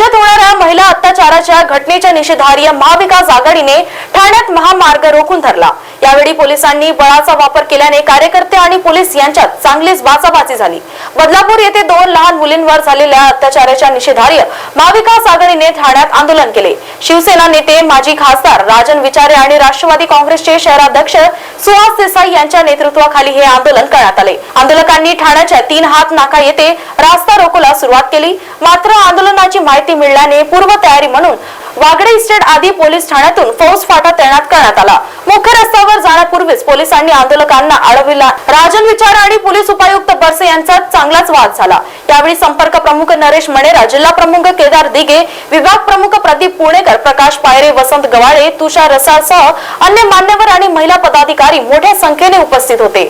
राज्यात होणाऱ्या महिला अत्याचाराच्या घटनेच्या निषेधार्य महाविकास आघाडीने ठाण्यात महामार्ग रोखून धरला. यावेळी पोलिसांनी बळाचा वापर केल्याने कार्यकर्ते आणि पोलीस यांच्यात चांगलीच बाचाबाची झाली. बदलापूर येथे दोन लहान मुलींवर झालेल्या अत्याचाराच्या निषेधार्य महाविकास आघाडीने ठाण्यात आंदोलन केले. शिवसेना नेते माजी खासदार राजन विचारे आणि राष्ट्रवादी काँग्रेसचे शहराध्यक्ष सुहास देसाई यांच्या नेतृत्वाखाली हे आंदोलन करण्यात आले. आंदोलकांनी ठाण्याच्या तीन हात नाका येथे रास्ता रोकोला सुरुवात केली. मात्र आंदोलनाची माहिती मिळाल्याने पूर्व तयारी म्हणून वागडे इस्टेट आदी पोलीस ठाण्यातून फौज फाटा तैनात करण्यात आला. मुख्य रस्त्यावर जाण्यापूर्वीच पोलिसांनी आंदोलकांना अडविला. राजन विचार आणि पोलीस उपायुक्त बरसे यांच्यात चांगलाच वाद झाला. यावेळी संपर्क प्रमुख नरेश मणेरा जिल्हा प्रमुख केदार दिगे विभाग प्रमुख प्रदीप पुणेकर प्रकाश पायरे वसंत गवाळे तुषार रसाळसह अन्य मान्यवर आणि महिला पदाधिकारी मोठ्या संख्येने उपस्थित होते.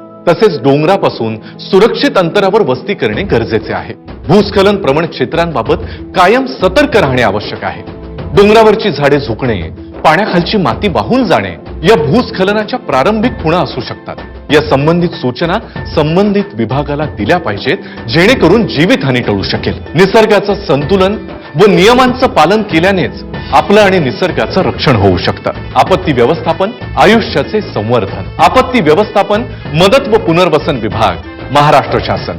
तसेच डोंगरापासून सुरक्षित अंतरावर वस्ती करणे गरजेचे आहे. भूस्खलन प्रवण क्षेत्रांबाबत कायम सतर्क राहणे आवश्यक आहे. डोंगरावरची झाडे झुकणे पाण्याखालची माती वाहून जाणे या भूस्खलनाच्या प्रारंभिक खुणा असू शकतात. या संबंधित सूचना संबंधित विभागाला दिल्या पाहिजेत जेणेकरून जीवितहानी टळू शकेल. निसर्गाचं संतुलन व नियमांचं पालन केल्यानेच आपलं आणि निसर्गाचं रक्षण होऊ शकतं. आपत्ती व्यवस्थापन आयुष्याचे संवर्धन. आपत्ती व्यवस्थापन मदत व पुनर्वसन विभाग महाराष्ट्र शासन.